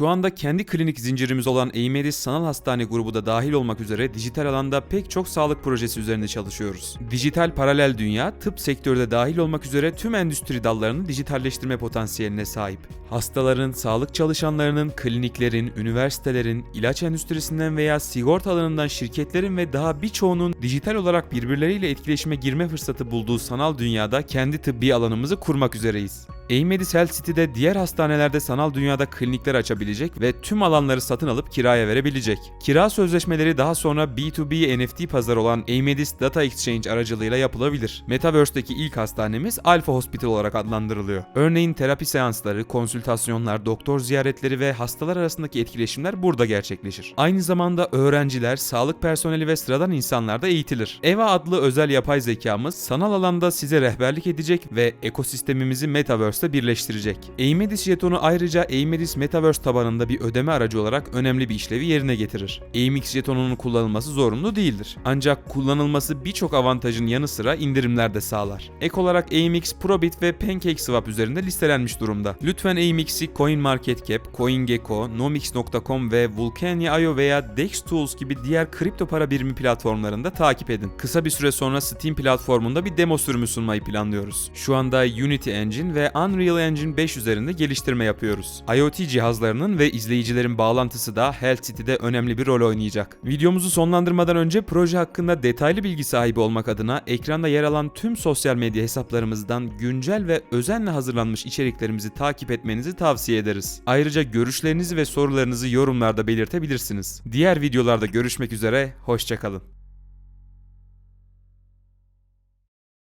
Şu anda kendi klinik zincirimiz olan Eimedis Sanal Hastane grubu da dahil olmak üzere dijital alanda pek çok sağlık projesi üzerinde çalışıyoruz. Dijital paralel dünya, tıp sektörde dahil olmak üzere tüm endüstri dallarını dijitalleştirme potansiyeline sahip. Hastaların, sağlık çalışanlarının, kliniklerin, üniversitelerin, ilaç endüstrisinden veya sigorta alanından şirketlerin ve daha birçoğunun dijital olarak birbirleriyle etkileşime girme fırsatı bulduğu sanal dünyada kendi tıbbi alanımızı kurmak üzereyiz. Eimedis Health City'de diğer hastanelerde sanal dünyada klinikler açabilecek ve tüm alanları satın alıp kiraya verebilecek. Kira sözleşmeleri daha sonra B2B NFT pazarı olan Eimedis Data Exchange aracılığıyla yapılabilir. Metaverse'deki ilk hastanemiz Alpha Hospital olarak adlandırılıyor. Örneğin terapi seansları, konsültasyonlar, doktor ziyaretleri ve hastalar arasındaki etkileşimler burada gerçekleşir. Aynı zamanda öğrenciler, sağlık personeli ve sıradan insanlar da eğitilir. EVA adlı özel yapay zekamız sanal alanda size rehberlik edecek ve ekosistemimizi Metaverse'te birleştirecek. Eimedis jetonu ayrıca Eimedis Metaverse tabanında bir ödeme aracı olarak önemli bir işlevi yerine getirir. AMX jetonunun kullanılması zorunlu değildir. Ancak kullanılması birçok avantajın yanı sıra indirimler de sağlar. Ek olarak AMX Probit ve PancakeSwap üzerinde listelenmiş durumda. Lütfen AMX'i CoinMarketCap, CoinGecko, Nomix.com ve Vulcania.io veya DEX Tools gibi diğer kripto para birimi platformlarında takip edin. Kısa bir süre sonra Steam platformunda bir demo sürümü sunmayı planlıyoruz. Şu anda Unity Engine ve Unreal Engine 5 üzerinde geliştirme yapıyoruz. IoT cihazlarının ve izleyicilerin bağlantısı da Health City'de önemli bir rol oynayacak. Videomuzu sonlandırmadan önce proje hakkında detaylı bilgi sahibi olmak adına ekranda yer alan tüm sosyal medya hesaplarımızdan güncel ve özenle hazırlanmış içeriklerimizi takip etmenizi tavsiye ederiz. Ayrıca görüşlerinizi ve sorularınızı yorumlarda belirtebilirsiniz. Diğer videolarda görüşmek üzere, hoşçakalın.